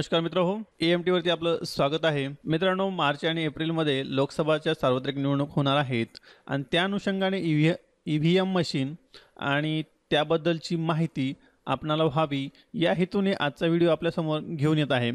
नमस्कार मित्र हो. ए एम टीवरती आपलं स्वागत आहे. मित्रांनो मार्च आणि एप्रिलमध्ये लोकसभाच्या सार्वत्रिक निवडणूक होणार आहेत आणि त्या अनुषंगाने E V E V M machine आणि त्याबद्दलची माहिती आपणाला व्हावी या हेतूने आजचा व्हिडिओ आपल्यासमोर घेऊन येत आहे.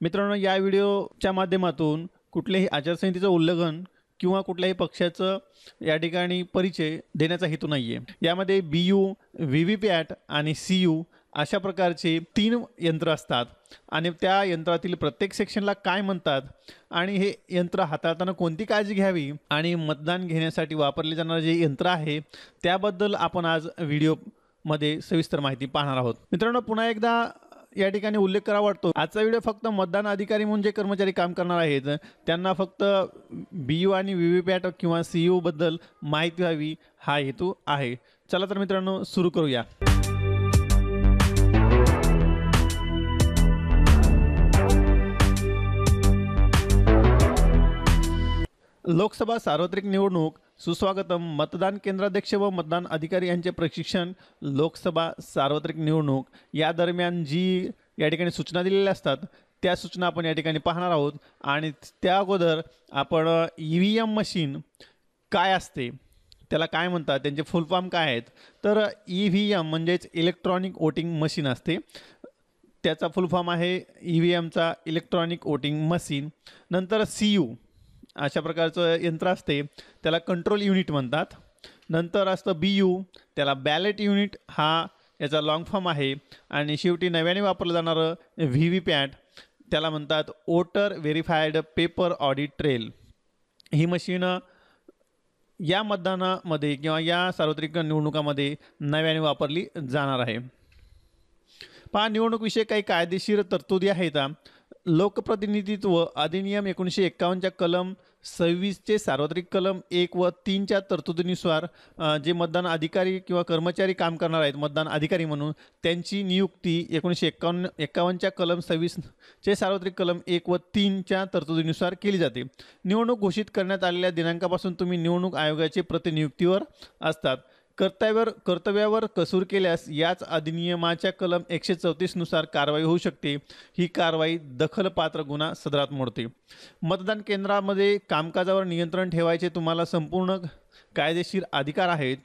मित्रांनो या व्हिडिओच्या माध्यमातून कुठल्याही आचारसंहितेचं उल्लंघन किंवा कुठल्याही पक्षाचं या ठिकाणी परिचय देण्याचा हेतू नाही आहे यामध्ये B U V V PAT आणि सी यू अशा प्रकारचे तीन यंत्र असतात. आणि त्या यंत्रातील प्रत्येक सेक्शनला काय म्हणतात? आणि हे यंत्र हाताळताना कोणती काळजी घ्यावी? आणि मतदान घेण्यासाठी वापरले जाणारे जे यंत्र आहे त्याबद्दल आपण आज व्हिडिओमध्ये सविस्तर माहिती पाहणार आहोत. मित्रांनो पुन्हा एकदा या ठिकाणी उल्लेख करावा वाटतो. आजचा व्हिडिओ फक्त मतदान अधिकारी म्हणून जे कर्मचारी काम करणार आहेत. त्यांना फक्त बी यू आणि व्ही व्ही पॅट किंवा सी यूबद्दल माहिती व्हावी हा हेतू आहे. चला तर मित्रांनो सुरू करूया. लोकसभा सार्वत्रिक निवडणूक सुस्वागतम मतदान केंद्राध्यक्ष व मतदान अधिकारी यांचे प्रशिक्षण लोकसभा सार्वत्रिक निवडणूक या दरम्यान जी या ठिकाणी सूचना दिलेल्या असतात त्या सूचना आपण या ठिकाणी पाहणार आहोत. आणि त्या अगोदर आपण ई व्ही एम मशीन काय असते त्याला काय म्हणतात त्यांचे फुल फॉर्म काय आहेत तर ई व्ही एम म्हणजेच इलेक्ट्रॉनिक वोटिंग मशीन असते. त्याचा फुल फॉर्म आहे ई व्ही एमचा इलेक्ट्रॉनिक वोटिंग मशीन. नंतर सी यू अशा प्रकारचं यंत्र असते. त्याला कंट्रोल युनिट म्हणतात. नंतर असतं बी यू त्याला बॅलेट युनिट हा याचा लाँग फॉर्म आहे. आणि शेवटी नव्याने वापरलं जाणारं व्ही व्ही पॅट त्याला म्हणतात voter verified paper audit trail ही मशीन या मतदानामध्ये किंवा या सार्वत्रिक निवडणुकामध्ये नव्याने वापरली जाणार आहे. पहा निवडणूकविषयी काही कायदेशीर तरतुदी आहेत. लोकप्रतिनिधित्व अधिनियम एकोणीसशे एक्कावन्नच्या कलम सव्वीसचे सार्वत्रिक कलम एक व तीनच्या तरतुदीनुसार जे मतदान अधिकारी किंवा कर्मचारी काम करणार आहेत मतदान अधिकारी म्हणून त्यांची नियुक्ती एकोणीसशे एक्कावन्न एक्कावन्नच्या कलम सव्वीसचे सार्वत्रिक कलम एक व तीनच्या तरतुदीनुसार केली जाते. निवडणूक घोषित करण्यात आलेल्या दिनांकापासून तुम्ही निवडणूक आयोगाचे प्रतिनियुक्तीवर असतात. कर्तव्यावर कर्तव्यावर कसूर केल्यास याच अधिनियमाच्या कलम एकशे चौतीसनुसार कारवाई होऊ शकते. ही कारवाई दखलपात्र गुन्हा सदरात मोडते. मतदान केंद्रामध्ये कामकाजावर नियंत्रण ठेवायचे तुम्हाला संपूर्ण कायदेशीर अधिकार आहेत.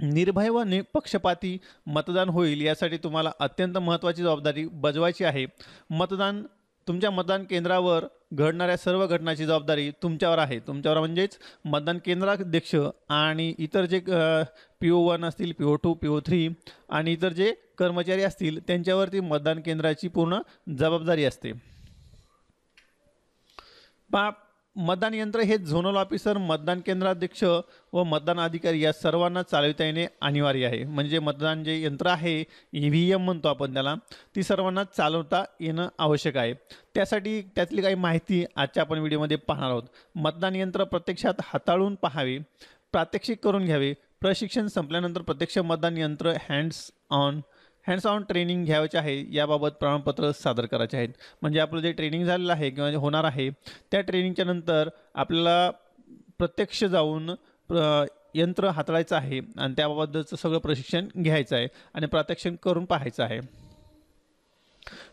निर्भय व निपक्षपाती मतदान होईल यासाठी तुम्हाला अत्यंत महत्त्वाची जबाबदारी बजवायची आहे. मतदान तुमच्या मतदान केंद्रावर घडणाऱ्या सर्व घटनाची जबाबदारी तुमच्यावर आहे. तुमच्यावर म्हणजेच मतदान केंद्राध्यक्ष आणि इतर जे पी ओ वन असतील P O two P O three आणि इतर जे कर्मचारी असतील त्यांच्यावरती मतदान केंद्राची पूर्ण जबाबदारी असते. पा मतदान यंत्र हे झोनल ऑफिसर मतदान केंद्राध्यक्ष व मतदान अधिकारी या सर्वांना चालविता येणे अनिवार्य आहे. म्हणजे मतदान जे यंत्र आहे ई व्ही एम म्हणतो आपण त्याला ती सर्वांना चालवता येणं आवश्यक आहे. त्यासाठी त्यातली काही माहिती आजच्या आपण व्हिडिओमध्ये पाहणार आहोत. मतदान यंत्र प्रत्यक्षात हाताळून पाहावे प्रात्यक्षिक करून घ्यावे. प्रशिक्षण संपल्यानंतर प्रत्यक्ष मतदान यंत्र hands on hands on training घ्यायचे आहे याबाबत प्रमाणपत्र सादर करायचे आहेत. म्हणजे आपलं जे ट्रेनिंग झालेलं आहे किंवा जे होणार आहे त्या ट्रेनिंगच्या नंतर आपल्याला प्रत्यक्ष जाऊन यंत्र हाताळायचं आहे आणि त्याबाबतचं सगळं प्रशिक्षण घ्यायचं आहे आणि प्रात्यक्षिक करून पाहायचं आहे.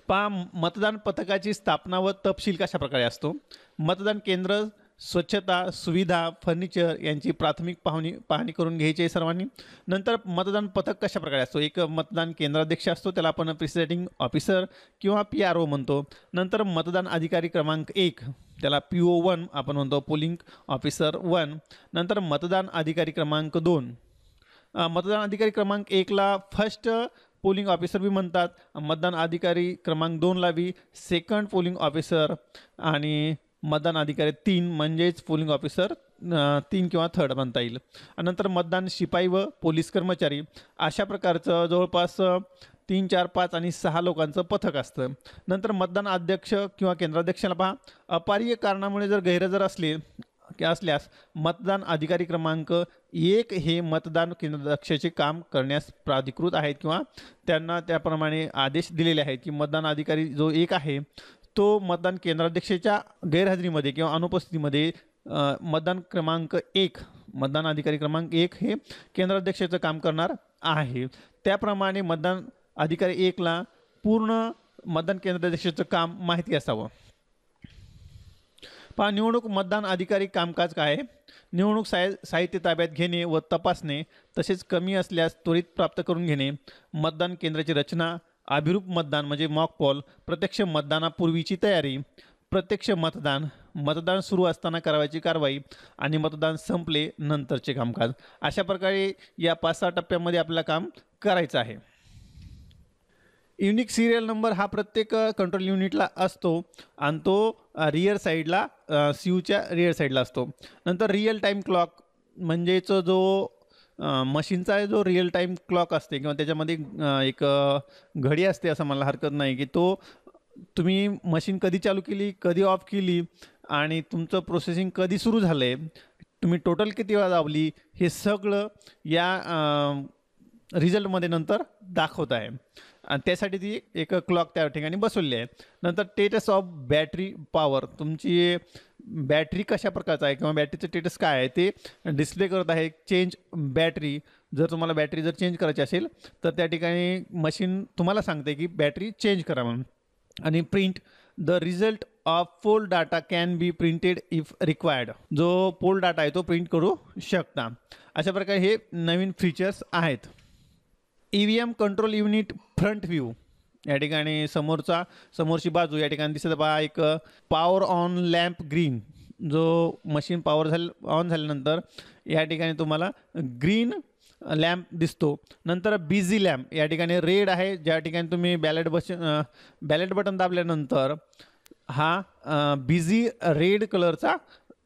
पा मतदान पथकाची स्थापना व तपशील कशा प्रकारे असतो? मतदान केंद्र स्वच्छता सुविधा फर्निचर यांची प्राथमिक पाहणी पाहणी करून घ्यायची आहे सर्वांनी. नंतर मतदान पथक कशा प्रकारे असतो? एक मतदान केंद्राध्यक्ष असतो त्याला आपण प्रिसाइडिंग ऑफिसर किंवा पी आर ओ म्हणतो. नंतर मतदान अधिकारी क्रमांक एक त्याला पी ओ वन आपण म्हणतो पोलिंग ऑफिसर वन. नंतर मतदान अधिकारी क्रमांक दोन. मतदान अधिकारी क्रमांक एकला फर्स्ट पोलिंग ऑफिसर बी म्हणतात. मतदान अधिकारी क्रमांक दोनला बी सेकंड पोलिंग ऑफिसर. आणि मतदान अधिकारी तीन म्हणजेच पोलिंग ऑफिसर तीन किंवा थर्ड म्हणता येईल. नंतर मतदान शिपाई व पोलीस कर्मचारी. अशा प्रकारचं जवळपास तीन चार पाच आणि सहा लोकांचं पथक असतं. नंतर मतदान अध्यक्ष किंवा केंद्राध्यक्षाला पहा. अपारीय कारणामुळे जर गैरहजर असले असल्यास मतदान अधिकारी क्रमांक एक हे मतदान केंद्राध्यक्षाचे काम करण्यास प्राधिकृत आहेत किंवा त्यांना त्याप्रमाणे आदेश दिलेले आहेत की मतदान अधिकारी जो एक आहे तो मतदान केंद्राध्यक्षाच्या गैरहजेरीमध्ये किंवा अनुपस्थितीमध्ये मतदान क्रमांक एक मतदान अधिकारी क्रमांक एक हे केंद्राध्यक्षाचं काम करणार आहे. त्याप्रमाणे मतदान अधिकारी एकला पूर्ण मतदान केंद्राध्यक्षाचं काम माहिती असावं. पहा निवडणूक मतदान अधिकारी कामकाज काय? आहे निवडणूक साय साहित्य ताब्यात घेणे व तपासणे तसेच कमी असल्यास त्वरित प्राप्त करून घेणे मतदान केंद्राची रचना अभिरूप मतदान म्हणजे मॉक पॉल प्रत्यक्ष मतदानापूर्वीची तयारी प्रत्यक्ष मतदान मतदान सुरू असताना करावयाची कारवाई आणि मतदान संपले नंतरचे कामकाज. अशा प्रकारे या पाच सहा टप्प्यामध्ये आपल्याला काम करायचं आहे. युनिक सिरियल नंबर हा प्रत्येक कंट्रोल युनिटला असतो आणि तो रिअर साईडला सीयूच्या रिअर साईडला असतो. नंतर रिअल टाईम क्लॉक म्हणजेच जो मशीनचा जो रिअल टाईम क्लॉक असते किंवा त्याच्यामध्ये एक घडी असते असं मला हरकत नाही की तो तुम्ही मशीन कधी चालू केली कधी ऑफ केली आणि तुमचं प्रोसेसिंग कधी सुरू झालं आहे तुम्ही टोटल किती वेळा दाबली हे सगळं या रिझल्टमध्ये नंतर दाखवत आहे. आणि त्यासाठी ती एक क्लॉक त्या ठिकाणी बसवली आहे. नंतर टेटस ऑफ बॅटरी पॉवर तुमची बॅटरी कशा प्रकारचा आहे किंवा बॅटरीचं स्टेटस काय आहे ते डिस्प्ले करत आहे. चेंज बॅटरी जर तुम्हाला बॅटरी जर चेंज करायची असेल तर त्या ठिकाणी मशीन तुम्हाला सांगते की बॅटरी चेंज करा म्हणून. आणि print the result of poll data can be printed if required जो पोल डाटा आहे तो प्रिंट करू शकता. अशा प्रकारे हे नवीन फीचर्स आहेत. E V M control unit front view या ठिकाणी समोरचा समोरची बाजू या ठिकाणी दिसत पहा एक पॉवर ऑन लॅम्प ग्रीन जो मशीन पॉवर झाल ऑन झाल्यानंतर या ठिकाणी तुम्हाला ग्रीन लॅम्प दिसतो. नंतर बिझी लॅम्प या ठिकाणी रेड आहे. ज्या ठिकाणी तुम्ही बॅलेट बस बॅलेट बटन दाबल्यानंतर हा बिझी रेड कलरचा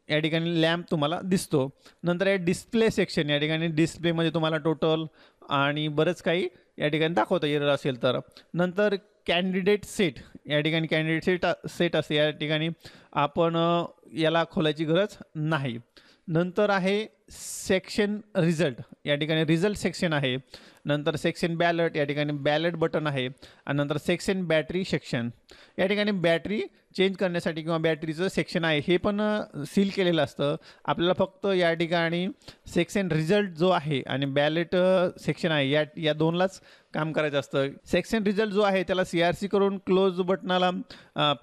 या ठिकाणी लॅम्प तुम्हाला दिसतो. नंतर आहे डिस्प्ले सेक्शन या ठिकाणी डिस्प्लेमध्ये तुम्हाला टोटल आणि बरंच काही या ठिकाणी दाखवता येणार असेल तर. नंतर कॅन्डिडेट सेट या ठिकाणी कॅन्डिडेट सेट सेट असते. या ठिकाणी आपण याला खोलायची गरज नाही. नंतर आहे सेक्शन रिझल्ट या ठिकाणी रिझल्ट सेक्शन आहे. नंतर सेक्शन बॅलट या ठिकाणी बॅलेट बटन आहे आणि नंतर सेक्शन बॅटरी सेक्शन. या ठिकाणी बॅटरी चेंज करण्यासाठी किंवा बॅटरीचं सेक्शन आहे हे पण सील केलेलं असतं. आपल्याला फक्त या ठिकाणी सेक्शन रिझल्ट जो आहे आणि बॅलेट सेक्शन आहे या या दोनलाच काम करायचं असतं. सेक्शन रिझल्ट जो आहे त्याला सी आर सी करून क्लोज बटनाला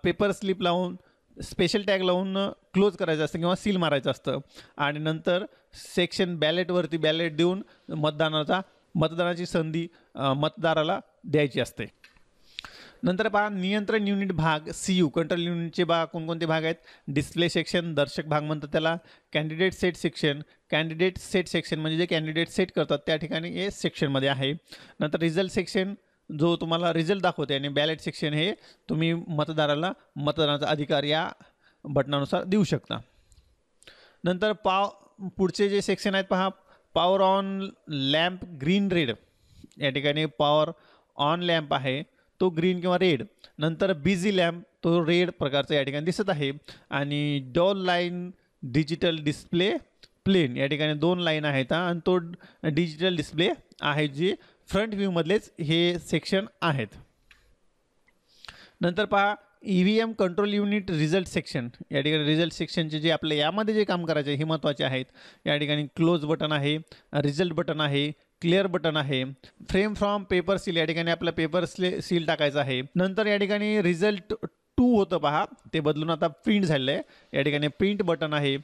पेपर स्लिप लावून स्पेशल टॅग लावून क्लोज करायचं असतं किंवा सील मारायचं असतं. आणि नंतर सेक्शन बॅलेटवरती बॅलेट देऊन मतदानाचा मतदानाची संधी मतदाराला द्यायची असते. नंतर पहा नियंत्रण युनिट भाग सी यू कंट्रोल युनिटचे भाग कोणकोणते भाग आहेत? डिस्प्ले सेक्शन दर्शक भाग म्हणतात त्याला. Candidate set section candidate set section म्हणजे जे कॅन्डिडेट सेट करतात त्या ठिकाणी हे सेक्शनमध्ये आहे. नंतर रिझल्ट सेक्शन जो तुम्हाला रिझल्ट दाखवते आणि बॅलेट सेक्शन हे तुम्ही मतदाराला मतदानाचा अधिकार या बटनानुसार देऊ शकता. नंतर पाव पुढचे जे सेक्शन आहेत पहा power on lamp green red या ठिकाणी पॉवर ऑन लॅम्प आहे तो ग्रीन किंवा रेड नंतर बिझी लॅम्प तो रेड प्रकारचा या ठिकाणी दिसत आहे. आणि dual line digital display plane या ठिकाणी दोन लाईन आहेत आणि तो डिजिटल डिस्प्ले आहे जे फ्रंट व्ह्यूमधलेच हे सेक्शन आहेत. नंतर पहा E V M control unit result section या ठिकाणी रिझल्ट सेक्शनचे जे आपल्या यामध्ये जे काम करायचे हे महत्त्वाचे आहेत. या ठिकाणी क्लोज बटन आहे रिझल्ट बटन आहे क्लिअर बटन आहे. फ्रेम फ्रॉम पेपर सील या ठिकाणी आपलं पेपर स्ले सील टाकायचं आहे. नंतर या ठिकाणी रिझल्ट टू होतं पहा. ते बदलून आता प्रिंट झालेलं आहे या ठिकाणी प्रिंट बटन आहे.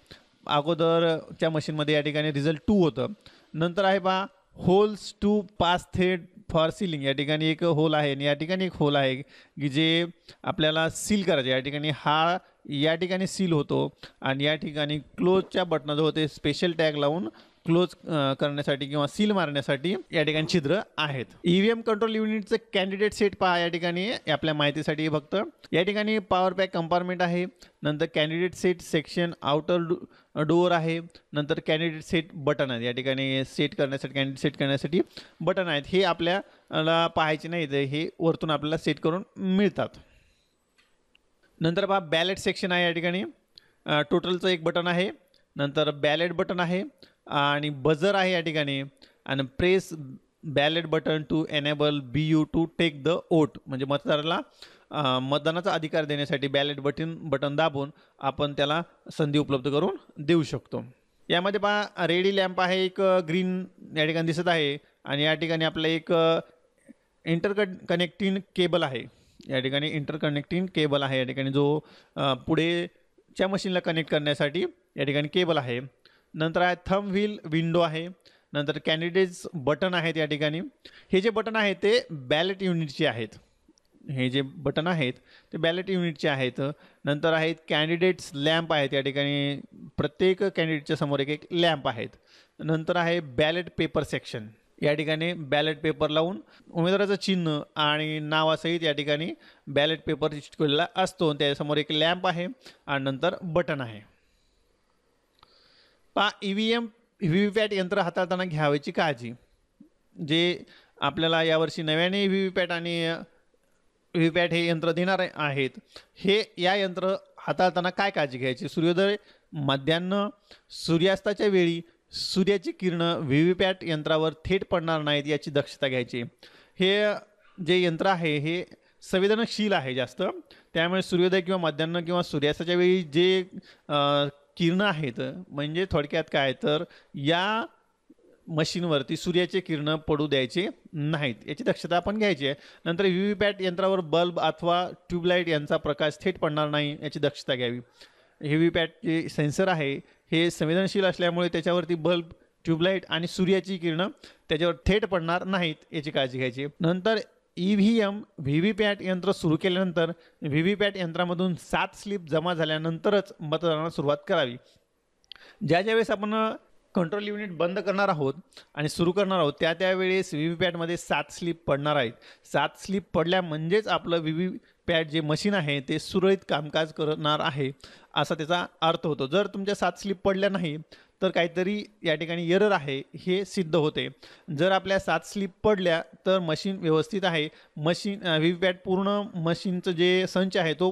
अगोदरच्या मशीनमध्ये या ठिकाणी रिझल्ट टू होतं. नंतर आहे पहा होल्स टू पास थेट फॉर सिलिंग या ठिकाणी एक होल आहे आणि या ठिकाणी एक होल आहे की जे आपल्याला सील करायचे या ठिकाणी हा या ठिकाणी सील होतो आणि या ठिकाणी क्लोजच्या बटनाजवळ होते स्पेशल टॅग लावून क्लोज करण्यासाठी किंवा सील मारण्यासाठी या ठिकाणी छिद्र आहेत. ईव्हीएम ई एम कंट्रोल युनिटचं कॅन्डिडेट सेट पहा या ठिकाणी आपल्या माहितीसाठी फक्त. या ठिकाणी पॉवर पॅक कंपार्टमेंट आहे नंतर candidate set section outer door आहे नंतर कॅन्डिडेट सेट बटन आहेत. या ठिकाणी सेट करण्यासाठी कॅन्डिडेट सेट करण्यासाठी बटन आहेत. हे आपल्याला पाहायचे नाही हे वरतून आपल्याला सेट करून मिळतात. नंतर पहा बॅलेट सेक्शन आहे या ठिकाणी. टोटलचं एक बटन आहे नंतर बॅलेट बटन आहे आणि बजर आहे या ठिकाणी. आणि press ballot button to enable B U to take the vote म्हणजे मतदाराला मतदानाचा अधिकार देण्यासाठी बॅलेट बटन बटन दाबून आपण त्याला संधी उपलब्ध करून देऊ शकतो. यामध्ये पहा रेडी लॅम्प आहे एक ग्रीन या ठिकाणी दिसत आहे. आणि या ठिकाणी आपलं एक इंटर कनेक्टिंग केबल आहे. या ठिकाणी इंटरकनेक्टिंग केबल आहे. या ठिकाणी जो पुढेच्या मशीनला कनेक्ट करण्यासाठी या ठिकाणी केबल आहे. नंतर आहे थंब व्हील विंडो आहे. नंतर कॅन्डिडेट्स बटन आहेत या ठिकाणी. हे जे बटन आहे ते बॅलेट युनिटचे आहेत. हे जे बटन आहेत ते बॅलेट युनिटचे आहेत. नंतर आहेत कॅन्डिडेट्स लॅम्प आहेत या ठिकाणी. प्रत्येक कॅन्डिडेटच्या समोर एक एक लॅम्प आहेत. नंतर आहे बॅलेट पेपर सेक्शन या ठिकाणी बॅलेट पेपर लावून उमेदवाराचं चिन्ह आणि नावासहित या ठिकाणी बॅलेट पेपर चिटकवलेला असतो. त्याच्यासमोर एक लॅम्प आहे आणि नंतर बटन आहे. पा E V M V V PAT यंत्र हाताळताना घ्यावयाची काळजी. जे आपल्याला यावर्षी नव्याने व्ही व्ही पॅट आणि व्ही व्ही पॅट हे यंत्र देणार आहेत हे या यंत्र हाताळताना काय काळजी घ्यायची? सूर्योदय मध्यान्न सूर्यास्ताच्या वेळी सूर्याची किरणं व्ही व्ही पॅट यंत्रावर थेट पडणार नाहीत याची दक्षता घ्यायची. हे जे यंत्र आहे हे संवेदनशील आहे जास्त. त्यामुळे सूर्योदय किंवा मध्यान्ह किंवा सूर्यास्ताच्या वेळी जे किरणं आहेत म्हणजे थोडक्यात काय तर या मशीनवरती सूर्याचे किरणं पडू द्यायचे नाहीत. याची दक्षता आपण घ्यायची आहे. नंतर व्ही व्ही पॅट यंत्रावर बल्ब अथवा ट्यूबलाईट यांचा प्रकाश थेट पडणार नाही याची दक्षता घ्यावी. व्ही व्ही पॅट जे सेन्सर आहे हे संवेदनशील असल्यामुळे त्याच्यावरती बल्ब ट्यूबलाईट आणि सूर्याची किरणं त्याच्यावर थेट पडणार नाहीत याची काळजी घ्यायची नंतर E V M V V PAT यंत्र सुरू केल्यानंतर व्ही व्ही पॅट यंत्रामधून सात स्लिप जमा झाल्यानंतरच मतदानाला सुरुवात करावी. ज्या ज्यावेळेस आपण कंट्रोल युनिट बंद करणार आहोत आणि सुरू करणार आहोत त्या त्यावेळेस व्ही व्ही पॅटमध्ये सात स्लिप पडणार आहेत. सात स्लिप पडल्या म्हणजेच आपलं व्ही व्ही पॅट जे मशीन आहे ते सुरळीत कामकाज करणार आहे असा त्याचा अर्थ होतो. जर तुमच्या सात स्लिप पडल्या नाही तर काहीतरी या ठिकाणी एरर आहे हे सिद्ध होते. जर आपल्या सात स्लिप पडल्या तर मशीन व्यवस्थित आहे. मशीन व्ही पॅट पूर्ण मशीनचं जे संच आहे तो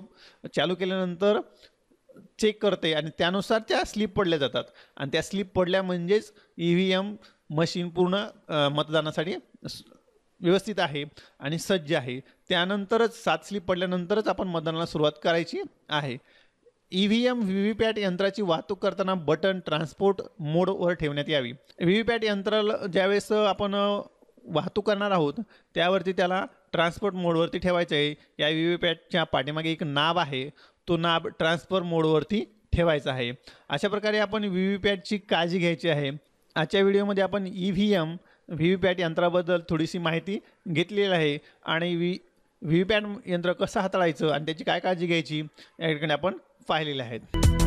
चालू केल्यानंतर चेक करते आणि त्यानुसार त्या स्लिप पडल्या जातात. आणि त्या स्लिप पडल्या म्हणजेच ई व्ही एम मशीन पूर्ण मतदानासाठी व्यवस्थित आहे आणि सज्ज आहे. त्यानंतरच सात स्लिप पडल्यानंतरच आपण मतदानाला सुरुवात करायची आहे. E V M V V PAT यंत्राची वाहतूक करताना बटन ट्रान्सपोर्ट मोडवर ठेवण्यात यावी. व्ही व्ही पॅट यंत्राला ज्यावेळेस आपण वाहतूक करणार आहोत त्यावरती त्याला ट्रान्सपोर्ट मोडवरती ठेवायचं आहे. या व्ही व्ही पॅटच्या पाठीमागे एक नाब आहे. तो नाब ट्रान्सफर मोडवरती ठेवायचा आहे. अशा प्रकारे आपण व्ही व्ही पॅटची काळजी घ्यायची आहे. आजच्या व्हिडिओमध्ये आपण E V M V V PAT यंत्राबद्दल थोडीशी माहिती घेतलेली आहे. आणि व्ही व्ही पॅट यंत्र कसं हाताळायचं आणि त्याची काय काळजी घ्यायची या ठिकाणी आपण पाहिलेले आहेत.